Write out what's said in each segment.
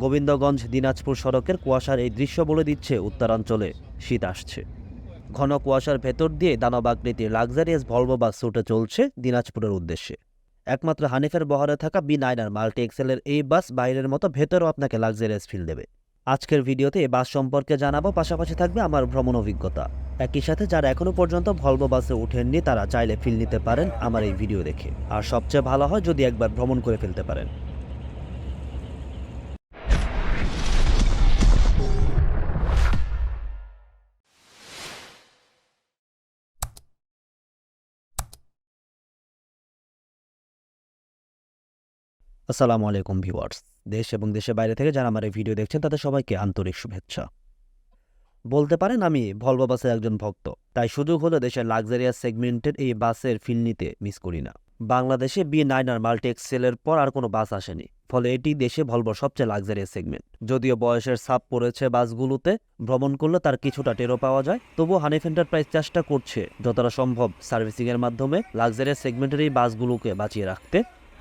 গোবিন্দগঞ্জ দিনাজপুর সড়কের কুয়াশার এই দৃশ্য বলে দিচ্ছে উত্তরাঞ্চলে। শীত আসছে। ঘন কুয়াশার ভেতর দিয়ে দানব আকৃতির লাক্সারিয়াস ভলভো বাস ছুটে চলছে দিনাজপুরের উদ্দেশ্যে। একমাত্র হানিফের বহরে থাকা বি নাইনার মাল্টি এক্সেলের এই বাস বাইরের মতো ভেতরেও আপনাকে লাক্সারিয়াস ফিল দেবে। আজকের ভিডিওতে এই বাস সম্পর্কে জানাব, পাশাপাশি থাকবে আমার ভ্রমণ অভিজ্ঞতা। একই সাথে যারা এখনও পর্যন্ত ভলভো বাসে উঠেননি তারা চাইলে ফিল নিতে পারেন আমার এই ভিডিও দেখে। আর সবচেয়ে ভালো হয় যদি একবার ভ্রমণ করে ফেলতে পারেন। আসসালামু আলাইকুম ভিউয়ার্স। দেশ এবং দেশের বাইরে থেকে যারা আমার এই ভিডিও দেখছেন, তাদের সবাইকে আন্তরিক শুভেচ্ছা। বলতে পারেন আমি ভলভো বাসের একজন ভক্ত, তাই সুযোগ হলো দেশের লাক্সারিয়াস সেগমেন্টের এই বাসের ফিল নিতে মিস করি না। বাংলাদেশে বি নাইন আর মাল্টি এক্সেলের পর আর কোনো বাস আসেনি, ফলে এটি দেশে ভলভোর সবচেয়ে লাক্সারিয়াস সেগমেন্ট। যদিও বয়সের ছাপ পড়েছে বাসগুলোতে, ভ্রমণ করলে তার কিছুটা টেরো পাওয়া যায়, তবুও হানিফ এন্টারপ্রাইজ চেষ্টা করছে যতটা সম্ভব সার্ভিসিংয়ের মাধ্যমে লাক্সারিয়াস সেগমেন্টের এই বাসগুলোকে বাঁচিয়ে রাখতে,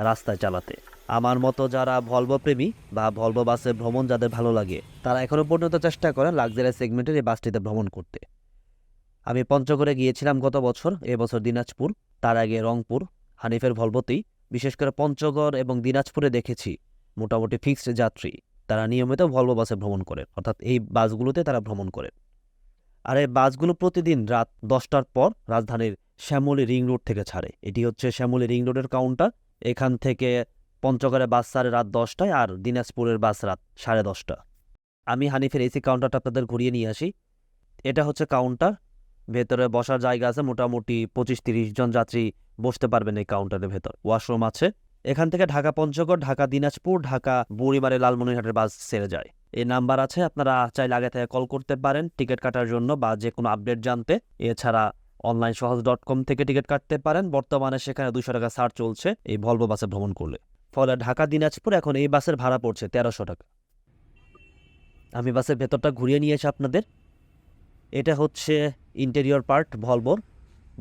রাস্তায় চালাতে। আমার মতো যারা ভলভো প্রেমী বা ভলভো বাসে ভ্রমণ যাদের ভালো লাগে, তারা এখনও পর্যন্ত চেষ্টা করেন লাক্সারিয়াস সেগমেন্টের এই বাসটিতে ভ্রমণ করতে। আমি পঞ্চগড়ে গিয়েছিলাম গত বছর এবছর দিনাজপুর, তার আগে রংপুর, হানিফের ভলভোতেই, বিশেষ করে পঞ্চগড় এবং দিনাজপুরে দেখেছি মোটামুটি ফিক্সড যাত্রী, তারা নিয়মিত ভলভো বাসে ভ্রমণ করেন, অর্থাৎ এই বাসগুলোতে তারা ভ্রমণ করেন। আর এই বাসগুলো প্রতিদিন রাত দশটার পর রাজধানীর শ্যামলী রিং রোড থেকে ছাড়ে। এটি হচ্ছে শ্যামলী রিং রোডের কাউন্টার এখান থেকে পঞ্চগড়ে বাস ছাড়ে রাত দশটায় আর দিনাজপুরের বাস রাত সাড়ে দশটা। আমি হানিফের এসি কাউন্টারটা আপনাদের ঘুরিয়ে নিয়ে আসি। এটা হচ্ছে কাউন্টার ভেতরে বসার জায়গা আছে, মোটামুটি পঁচিশ তিরিশ জন যাত্রী বসতে পারবেন এই কাউন্টারের ভেতর। ওয়াশরুম আছে। এখান থেকে ঢাকা পঞ্চগড়, ঢাকা দিনাজপুর, ঢাকা বুড়িমারে লালমনিরহাটের বাস ছেড়ে যায়। এই নাম্বার আছে, আপনারা চাইলে আগে থেকে কল করতে পারেন টিকিট কাটার জন্য বা যে কোনো আপডেট জানতে। এছাড়া অনলাইন সহজ ডট কম থেকে টিকিট কাটতে পারেন। বর্তমানে সেখানে দুশো টাকা ছাড় চলছে এই ভলভো বাসে ভ্রমণ করলে। ফলে ঢাকা, দিনাজপুর এখন এই বাসের ভাড়া পড়ছে তেরোশো টাকা। আমি বাসের ভেতরটা ঘুরিয়ে নিয়েছি আপনাদের, এটা হচ্ছে ইন্টেরিয়র পার্ট ভলভোর।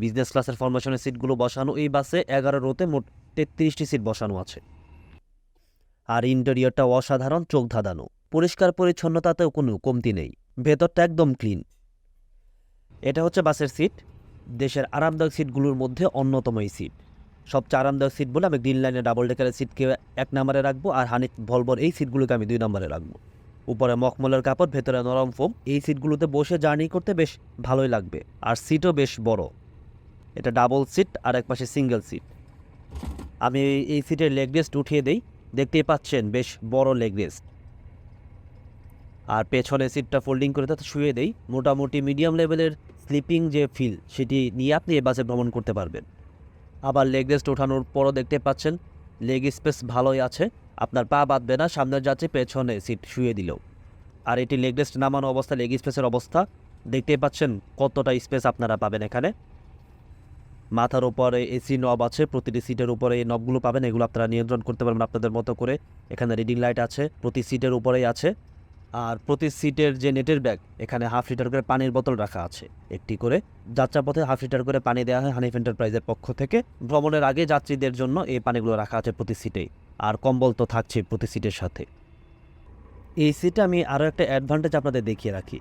বিজনেস ক্লাসের ফরমেশনের সিটগুলো বসানো, এই বাসে এগারো রোতে মোট তেত্রিশটি সিট বসানো আছে। আর ইন্টেরিয়রটা অসাধারণ, চোখ ধাঁধানো। পরিষ্কার পরিচ্ছন্নতাতেও কোনো কমতি নেই। ভেতরটা একদম ক্লিন এটা হচ্ছে বাসের সিট দেশের আরামদায়ক সিটগুলোর মধ্যে অন্যতম এই সিট সবচেয়ে আরামদায়ক সিট বলে আমি গ্রিন লাইনে ডাবল ডেকারের সিটকে এক নম্বরে রাখব আর হানিফ ভলভোর এই সিটগুলোকে আমি দুই নম্বরে রাখব। উপরে মখমলের কাপড়, ভেতরে নরম ফোম এই সিটগুলোতে বসে জার্নি করতে বেশ ভালোই লাগবে। আর সিটও বেশ বড়। এটা ডাবল সিট আর এক পাশে সিঙ্গেল সিট আমি এই সিটের লেগ রেস্ট উঠিয়ে দেই। দেখতেই পাচ্ছেন বেশ বড় লেগ রেস্ট আর পেছনে সিটটা ফোল্ডিং করে তাতে শুয়ে দেই। মোটামুটি মিডিয়াম লেভেলের স্লিপিং যে ফিল সেটি নিয়ে আপনি এ বাসে ভ্রমণ করতে পারবেন। আবার লেগ রেস্ট ওঠানোর পরও দেখতে পাচ্ছেন লেগ স্পেস ভালোই আছে। আপনার পা বাঁধবে না, সামনের যাচ্ছে পেছনে সিট শুয়ে দিলেও। আর এটি লেগ রেস্ট নামানো অবস্থা লেগ স্পেসের অবস্থা। দেখতেই পাচ্ছেন কতটা স্পেস আপনারা পাবেন এখানে। মাথার উপরে এসি নব আছে, প্রতিটি সিটের উপরে এই নবগুলো পাবেন। এগুলো আপনারা নিয়ন্ত্রণ করতে পারবেন আপনাদের মতো করে। এখানে রিডিং লাইট আছে, প্রতি সিটের উপরেই আছে। আর প্রতি সিটের যে নেটের ব্যাগ, এখানে হাফ লিটার করে পানির বোতল রাখা আছে। একটি করে যাত্রাপথে হাফ লিটার করে পানি দেওয়া হয় হানিফ এন্টারপ্রাইজের পক্ষ থেকে। ভ্রমণের আগে যাত্রীদের জন্য এই পানিগুলো রাখা আছে প্রতি সিটেই। আর কম্বল তো থাকছে প্রতি সিটের সাথে। এই সিটে আমি আরও একটা অ্যাডভান্টেজ আপনাদের দেখিয়ে রাখি।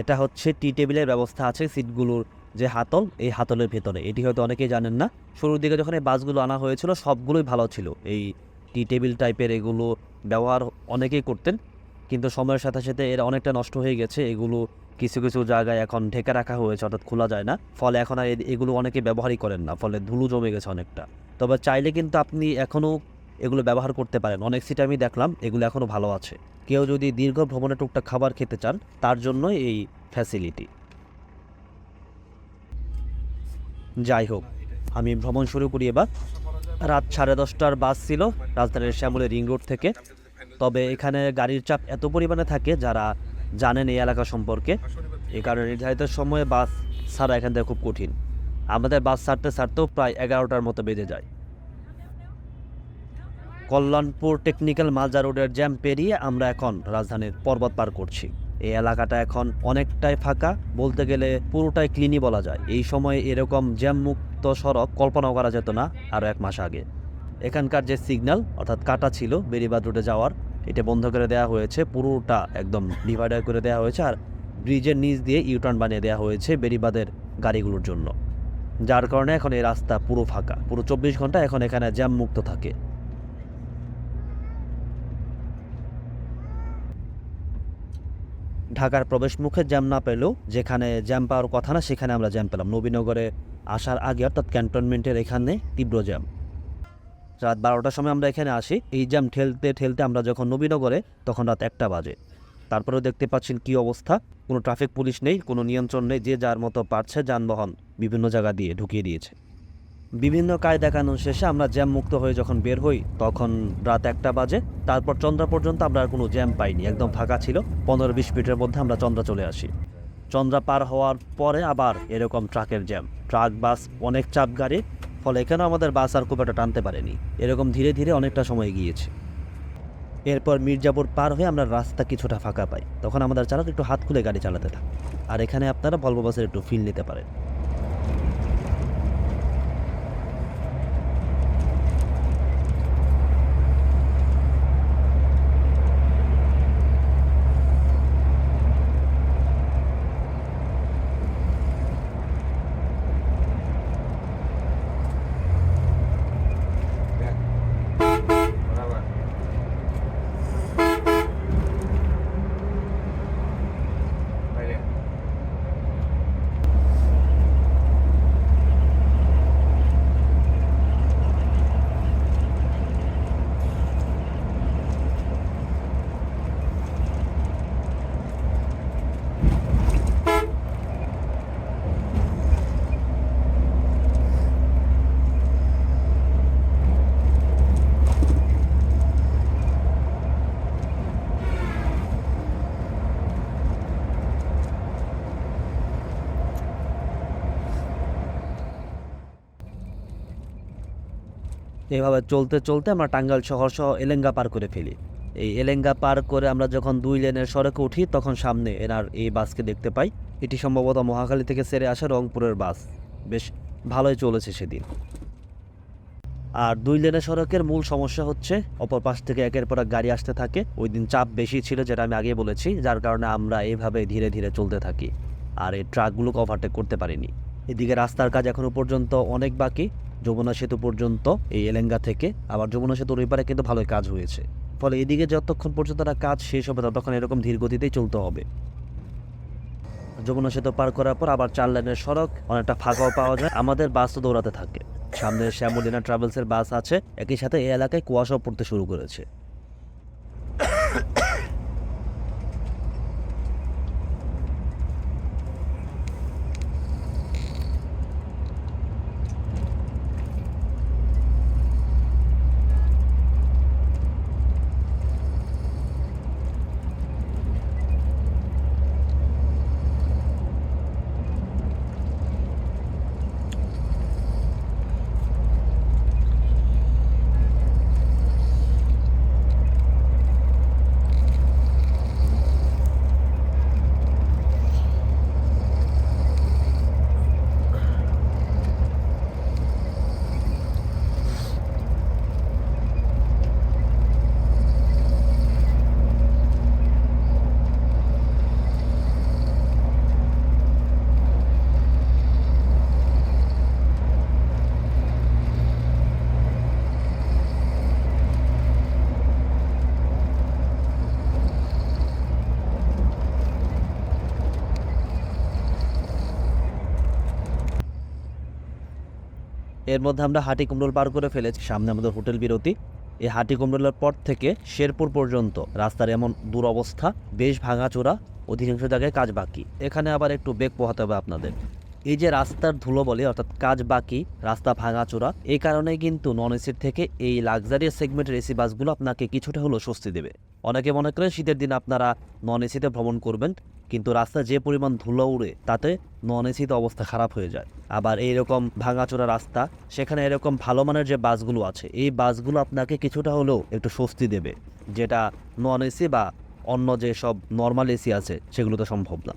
এটা হচ্ছে টি টেবিলের ব্যবস্থা আছে সিটগুলোর যে হাতল, এই হাতলের ভেতরে। এটি হয়তো অনেকেই জানেন না। শুরুর দিকে যখন এই বাসগুলো আনা হয়েছিল, সবগুলোই ভালো ছিল। এই টি টেবিল টাইপের এগুলো ব্যবহার অনেকেই করতেন। কিন্তু সময়ের সাথে সাথে এরা অনেকটা নষ্ট হয়ে গেছে। এগুলো কিছু কিছু জায়গায় এখন ঢেকে রাখা হয়েছে, অর্থাৎ খোলা যায় না। ফলে এখন আর এগুলো অনেকে ব্যবহারই করেন না, ফলে ধুলো জমে গেছে অনেকটা। তবে চাইলে কিন্তু আপনি এখনও এগুলো ব্যবহার করতে পারেন। অনেক সিটে আমি দেখলাম, এগুলো এখনও ভালো আছে। কেউ যদি দীর্ঘ ভ্রমণে টুকটাক খাবার খেতে চান, তার জন্যই এই ফ্যাসিলিটি যাই হোক, আমি ভ্রমণ শুরু করি এবার। রাত সাড়ে দশটার বাস ছিল, রাজধানীর শ্যামলের রিং রোড থেকে। তবে এখানে গাড়ির চাপ এত পরিমাণে থাকে যারা জানেন এই এলাকা সম্পর্কে এই কারণে নির্ধারিত সময়ে বাস ছাড়া এখান থেকে খুব কঠিন। আমাদের বাস ছাড়তে ছাড়তেও প্রায় এগারোটার মতো বেজে যায়। কল্যাণপুর টেকনিক্যাল মালজা রোডের জ্যাম পেরিয়ে আমরা এখন রাজধানীর পর্বত পার করছি। এই এলাকাটা এখন অনেকটাই ফাঁকা, বলতে গেলে পুরোটাই ক্লিনই বলা যায়। এই সময়ে এরকম জ্যাম মুক্ত সড়ক কল্পনাও করা যেত না আরও এক মাস আগে। এখানকার যে সিগন্যাল অর্থাৎ কাটা ছিল বেরিবাদ রোডে যাওয়ার, এটা বন্ধ করে দেওয়া হয়েছে, পুরোটা একদম ডিভাইডার করে দেওয়া হয়েছে আর ব্রিজের নিচ দিয়ে ইউটার্ন বানিয়ে দেওয়া হয়েছে বেরিবাদের গাড়িগুলোর জন্য। যার কারণে এখন এই রাস্তা পুরো ফাঁকা, পুরো চব্বিশ ঘণ্টা এখন এখানে জ্যাম মুক্ত থাকে। ঢাকার প্রবেশ মুখে জ্যাম না পেলেও যেখানে জ্যাম পাওয়ার কথা না, সেখানে আমরা জ্যাম পেলাম। নবীনগরে আসার আগে অর্থাৎ ক্যান্টনমেন্টের এখানে তীব্র জ্যাম। রাত বারোটার সময় আমরা এখানে আসি। এই জ্যাম ঠেলতে ঠেলতে আমরা যখন নবীনগরে, তখন রাত একটা বাজে। তারপরেও দেখতে পাচ্ছেন কি অবস্থা। কোনো ট্রাফিক পুলিশ নেই, কোনো নিয়ন্ত্রণ নেই, যে যার মতো পারছে যানবাহন বিভিন্ন জায়গা দিয়ে ঢুকিয়ে দিয়েছে। বিভিন্ন কায় দেখানো শেষে আমরা জ্যাম মুক্ত হয়ে যখন বের হই, তখন রাত একটা বাজে। তারপর চন্দ্রা পর্যন্ত আমরা আর কোনো জ্যাম পাইনি, একদম ফাঁকা ছিল। পনেরো বিশ মিনিটের মধ্যে আমরা চন্দ্রা চলে আসি। চন্দ্রা পার হওয়ার পরে আবার এরকম ট্রাকের জ্যাম ট্রাক বাস অনেক চাপ গাড়ি ফলে এখানেও আমাদের বাস আর খুব একটা টানতে পারেনি। এরকম ধীরে ধীরে অনেকটা সময় গিয়েছে এরপর মির্জাপুর পার হয়ে আমরা রাস্তা কিছুটা ফাঁকা পাই। তখন আমাদের চালক একটু হাত খুলে গাড়ি চালাতে থাকে। আর এখানে আপনারা ভলভো বাসের একটু ফিল নিতে পারেন। এভাবে চলতে চলতে আমরা টাঙ্গাইল শহর সহ এলেঙ্গা পার করে ফেলি। এই এলেঙ্গা পার করে আমরা যখন দুই লেনের সড়কে উঠি, তখন সামনে এনার এই বাসকে দেখতে পাই। এটি সম্ভবত মহাখালী থেকে সেরে আসা রংপুরের বাস। বেশ ভালোই চলেছে সেদিন। আর দুই লেনের সড়কের মূল সমস্যা হচ্ছে, অপর পাশ থেকে একের পর এক গাড়ি আসতে থাকে। ওই দিন চাপ বেশি ছিল, যেটা আমি আগে বলেছি, যার কারণে আমরা এইভাবে ধীরে ধীরে চলতে থাকি। আর এই ট্রাকগুলোকে ওভারটেক করতে পারিনি। এদিকে রাস্তার কাজ এখনও পর্যন্ত অনেক বাকি। যমুনা সেতু পর্যন্ত, এই এলেঙ্গা থেকে। আবার যমুনা সেতুর ওই পারে কিন্তু ভালোই কাজ হয়েছে। ফলে এদিকে যতক্ষণ পর্যন্ত তারা কাজ শেষ হবে, ততক্ষণ এরকম ধীর গতিতেই চলতে হবে। যমুনা সেতু পার করার পর আবার চার লাইনের সড়ক, অনেকটা ফাঁকাও পাওয়া যায়। আমাদের বাস তো দৌড়াতে থাকে। সামনে শ্যামলিনা ট্রাভেলসের বাস আছে। একই সাথে এই এলাকায় কুয়াশাও পড়তে শুরু করেছে। এর মধ্যে আমরা হাটি কুমরোল পার করে ফেলেছি। সামনে আমাদের হোটেল বিরতি। এই হাটি কুমরোলের পর থেকে শেরপুর পর্যন্ত রাস্তার এমন দুরবস্থা, বেশ ভাঙাচোরা, অধিকাংশ জায়গায় কাজ বাকি। এখানে আবার একটু বেগ পোহাতে হবে আপনাদের। এই যে রাস্তার ধুলো বলে, অর্থাৎ কাজ বাকি, রাস্তা ভাঙাচোরা এই কারণে কিন্তু নন এসির থেকে এই লাক্সারিয়াস সেগমেন্টের এসি বাসগুলো আপনাকে কিছুটা হলেও স্বস্তি দেবে। অনেকে মনে করেন শীতের দিন আপনারা নন এসিতে ভ্রমণ করবেন, কিন্তু রাস্তায় যে পরিমাণ ধুলো উড়ে, তাতে নন এসিতে অবস্থা খারাপ হয়ে যায়। আবার এইরকম ভাঙাচোরা রাস্তা, সেখানে এরকম ভালো মানের যে বাসগুলো আছে, এই বাসগুলো আপনাকে কিছুটা হলেও একটু স্বস্তি দেবে, যেটা নন এসি বা অন্য যে সব নর্মাল এসি আছে সেগুলো তো সম্ভব না।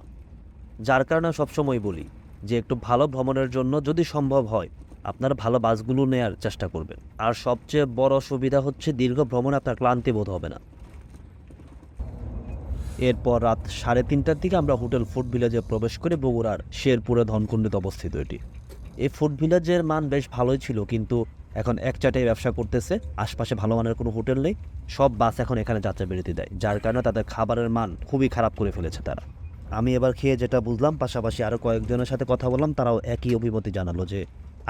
যার কারণে সবসময় বলি যে একটু ভালো ভ্রমণের জন্য যদি সম্ভব হয়, আপনার ভালো বাসগুলো নেয়ার চেষ্টা করবেন। আর সবচেয়ে বড় সুবিধা হচ্ছে দীর্ঘ ভ্রমণে আপনার ক্লান্তি বোধ হবে না। এরপর রাত সাড়ে তিনটার দিকে আমরা হোটেল ফুড ভিলেজে প্রবেশ করে বগুড়ার শেরপুরে ধনকুণ্ডিতে অবস্থিত এটি। এই ফুড ভিলেজের মান বেশ ভালোই ছিল, কিন্তু এখন এক চাটাই ব্যবসা করতেছে, আশপাশে ভালো মানের কোনো হোটেল নেই, সব বাস এখন এখানে যাত্রা বিরতি দেয়, যার কারণে তাদের খাবারের মান খুবই খারাপ করে ফেলেছে তারা। আমি এবার খেয়ে যেটা বুঝলাম, পাশাপাশি আরও কয়েকজনের সাথে কথা বললাম, তারাও একই অভিমতি জানালো যে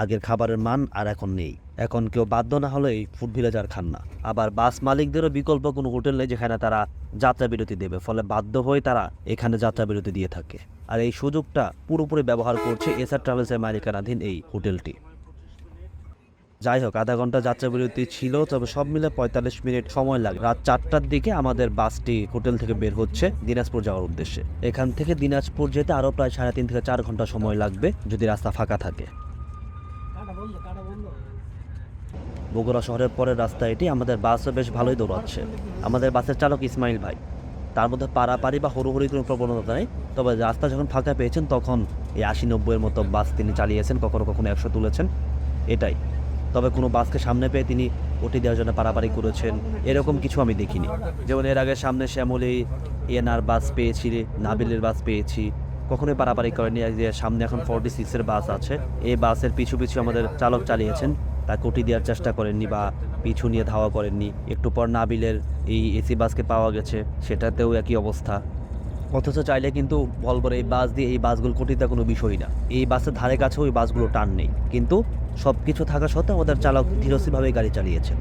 আগের খাবারের মান আর এখন নেই। এখন কেউ বাধ্য না হলে এই ফুড ভিলেজ আর খান না। আবার বাস মালিকদেরও বিকল্প কোনো হোটেল নেই যেখানে তারা যাত্রা বিরতি দেবে, ফলে বাধ্য হয়ে তারা এখানে যাত্রা বিরতি দিয়ে থাকে। আর এই সুযোগটা পুরোপুরি ব্যবহার করছে এসআর ট্রাভেলসের মালিকানাধীন এই হোটেলটি। যাই হোক, আধা ঘণ্টা যাত্রা বিরতি ছিল, তবে সব মিলে পঁয়তাল্লিশ মিনিট সময় লাগে। রাত চারটার দিকে আমাদের বাসটি হোটেল থেকে বের হচ্ছে দিনাজপুর যাওয়ার উদ্দেশ্যে। এখান থেকে দিনাজপুর যেতে আরও প্রায় সাড়ে তিন থেকে চার ঘণ্টা সময় লাগবে যদি রাস্তা ফাঁকা থাকে। বগুড়া শহরের পরের রাস্তা এটি, আমাদের বাসও বেশ ভালোই দৌড়াচ্ছে। আমাদের বাসের চালক ইসমাইল ভাই। তার মধ্যে পাড়াপাড়ি বা হরুহরি কোনো প্রবণতা নেই, তবে রাস্তা যখন ফাঁকা পেয়েছেন, তখন এই আশি নব্বইয়ের মতো বাস তিনি চালিয়েছেন, কখনো কখনো একশো তুলেছেন। এটাই। তবে কোনো বাসকে সামনে পেয়ে তিনি ওটি দেওয়ার জন্য পারাপারি করেছেন। এরকম কিছু আমি দেখিনি। যেমন এর আগে সামনে শ্যামলি এনআর বাস পেয়েছি, নাবিলের বাস পেয়েছি। কখনোই পারাপারি করেনি। যে সামনে এখন ফর্টি সিক্সের বাস আছে। এই বাসের পিছু পিছু আমাদের চালক চালিয়েছেন। তা কোটি দেওয়ার চেষ্টা করেননি বা পিছু নিয়ে ধাওয়া করেননি। একটু পর নাবিলের এই এসি বাসকে পাওয়া গেছে। সেটাতেও একই অবস্থা। অথচ চাইলে কিন্তু ভলভোর এই বাস দিয়ে এই বাসগুলো কোটিতে কোনো বিষয় না। এই বাসের ধারে কাছে ওই বাসগুলো টান নেই। কিন্তু সব কিছু থাকা সত্ত্বেও আমাদের চালক ধীরস্থিরভাবে গাড়ি চালিয়েছেন।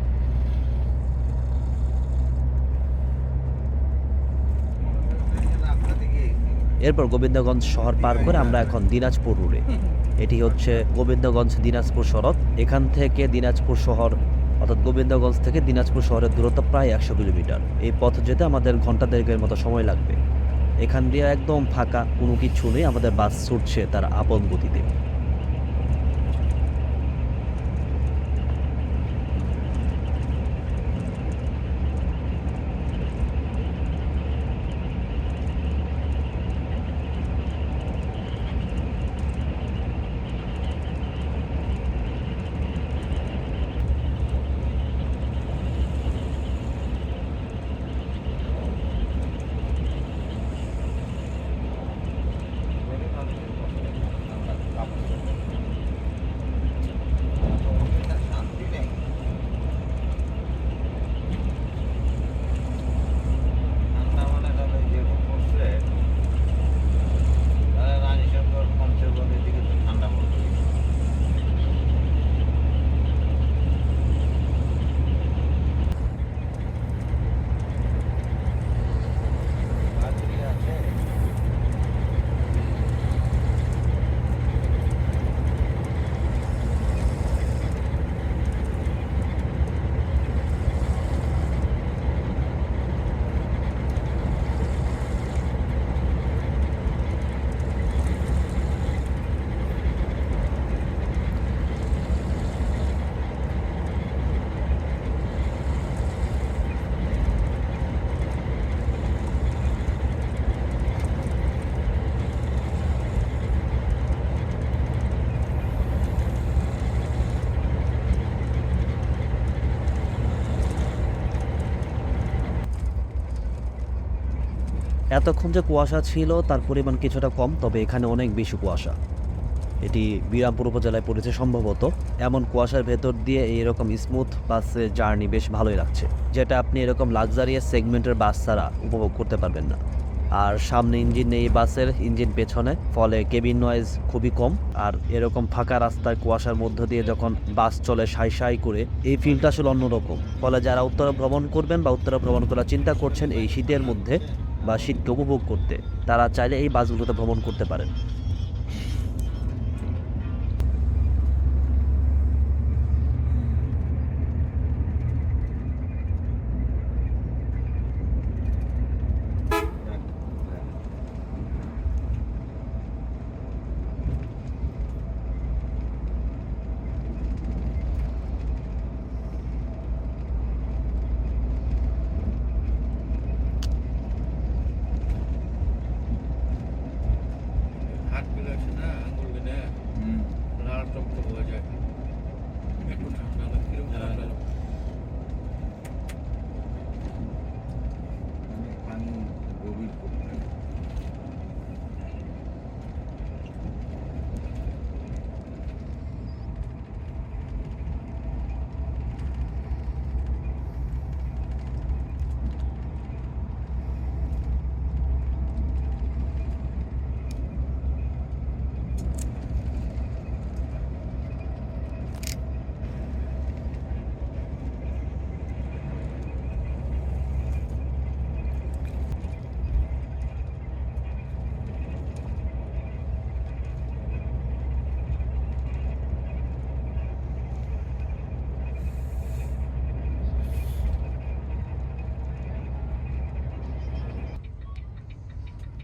এরপর গোবিন্দগঞ্জ শহর পার করে আমরা এখন দিনাজপুর রোডে এটি হচ্ছে গোবিন্দগঞ্জ দিনাজপুর সড়ক। এখান থেকে দিনাজপুর শহর, অর্থাৎ গোবিন্দগঞ্জ থেকে দিনাজপুর শহরের দূরত্ব প্রায় একশো কিলোমিটার। এই পথ যেতে আমাদের ঘণ্টা দেড়েকের মতো সময় লাগবে। এখান দিয়ে একদম ফাঁকা কোনো কিছু নেই আমাদের বাস ছুটছে তার আপন গতিতে। এতক্ষণ যে কুয়াশা ছিল, তার পরিমাণ কিছুটা কম, তবে এখানে অনেক বেশি কুয়াশা। এটি বিরামপুর উপজেলায় পড়েছে সম্ভবত। এমন কুয়াশার ভেতর দিয়ে এইরকম স্মুথ বাসের জার্নি বেশ ভালোই লাগছে, যেটা আপনি এরকম লাক্সারিয়াস সেগমেন্টের বাস ছাড়া উপভোগ করতে পারবেন না। আর সামনে ইঞ্জিন নেই বাসের ইঞ্জিন পেছনে, ফলে কেবিন নয়েজ খুবই কম। আর এরকম ফাঁকা রাস্তায় কুয়াশার মধ্য দিয়ে যখন বাস চলে সাই সাই করে, এই ফিলটা আসলে অন্যরকম। ফলে যারা উত্তরা ভ্রমণ করবেন বা উত্তরা ভ্রমণ করার চিন্তা করছেন, এই শীতের মধ্যে বা শীতকে উপভোগ করতে তারা চাইলে এই বাসগুলোতে ভ্রমণ করতে পারেন।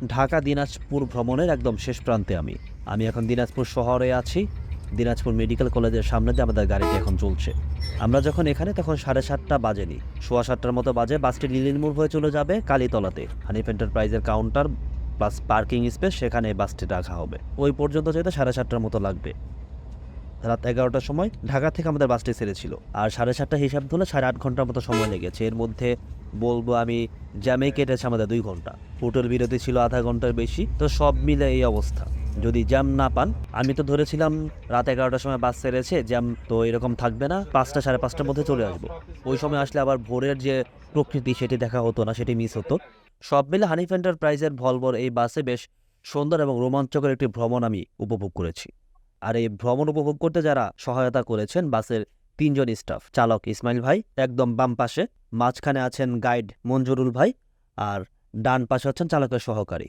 ঢাকা দিনাজপুর ভ্রমণের একদম শেষ প্রান্তে আমি। আমি এখন দিনাজপুর শহরে আছি। দিনাজপুর মেডিকেল কলেজের সামনে দিয়ে আমাদের গাড়িটি এখন চলছে। আমরা যখন এখানে তখন সাড়ে সাতটা বাজেনি। সোয়া সাতটার মতো বাজে, বাসটি লিলিনমুর হয়ে চলে যাবে কালীতলাতে। হানিফ এন্টারপ্রাইজের কাউন্টার বাস পার্কিং স্পেস, সেখানে বাসটি রাখা হবে। ওই পর্যন্ত যেতে সাড়ে সাতটার মতো লাগবে। রাত এগারোটার সময় ঢাকা থেকে আমাদের বাসটি ছেড়েছিল। আর সাড়ে সাতটা হিসাব ধরলে সাড়ে আট ঘণ্টার মতো সময় লেগেছে। এর মধ্যে বলব আমি, জ্যামে কেটেছে আমাদের দুই ঘণ্টা। হোটেল বিরতি ছিল আধা ঘণ্টার বেশি। তো সব মিলে এই অবস্থা। যদি জ্যাম না পান, আমি তো ধরেছিলাম রাত এগারোটার সময় বাস ছেড়েছে, জ্যাম তো এরকম থাকবে না। পাঁচটা, সাড়ে পাঁচটার মধ্যে চলে আসব। ওই সময় আসলে আবার ভোরের যে প্রকৃতি, সেটি দেখা হতো না, সেটি মিস হতো। সব মিলে হানিফ এন্টারপ্রাইজের ভলভর এই বাসে বেশ সুন্দর এবং রোমাঞ্চকর একটি ভ্রমণ আমি উপভোগ করেছি। আর এই ভ্রমণ উপভোগ করতে যারা সহায়তা করেছেন বাসের তিনজন স্টাফ। চালক ইসমাইল ভাই একদম বাম পাশে, মাঝখানে আছেন গাইড মঞ্জুরুল ভাই আর ডান পাশে হচ্ছেন চালকের সহকারী।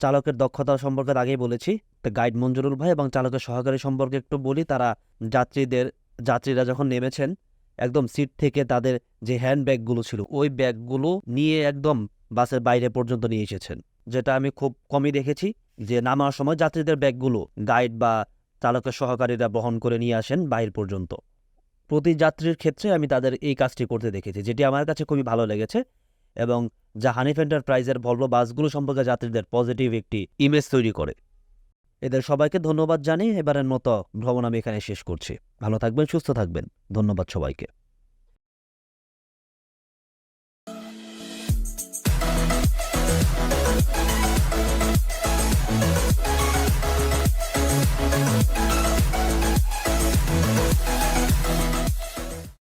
চালকের দক্ষতা সম্পর্কে আগেই বলেছি, তো গাইড মঞ্জুরুল ভাই এবং চালকের সহকারী সম্পর্কে একটু বলি, তারা যাত্রীদের, যাত্রীরা যখন নেমেছেন, একদম সিট থেকে তাদের যে হ্যান্ড ব্যাগগুলো ছিল, ওই ব্যাগগুলো নিয়ে একদম বাসের বাইরে পর্যন্ত নিয়ে এসেছেন। যেটা আমি খুব কমই দেখেছি যে নামার সময় যাত্রীদের ব্যাগগুলো, গাইড বা চালকের সহকারীরা বহন করে নিয়ে আসেন বাইর পর্যন্ত। প্রতি যাত্রীর ক্ষেত্রে আমি তাদের এই কাজটি করতে দেখেছি, যেটি আমার কাছে খুবই ভালো লেগেছে এবং যা হানিফ এন্টারপ্রাইজের ভলভো বাসগুলো সম্পর্কে যাত্রীদের পজিটিভ একটি ইমেজ তৈরি করে। এদের সবাইকে ধন্যবাদ জানিয়ে এবারের মতো ভ্রমণ আমি এখানে শেষ করছি। ভালো থাকবেন, সুস্থ থাকবেন। ধন্যবাদ সবাইকে।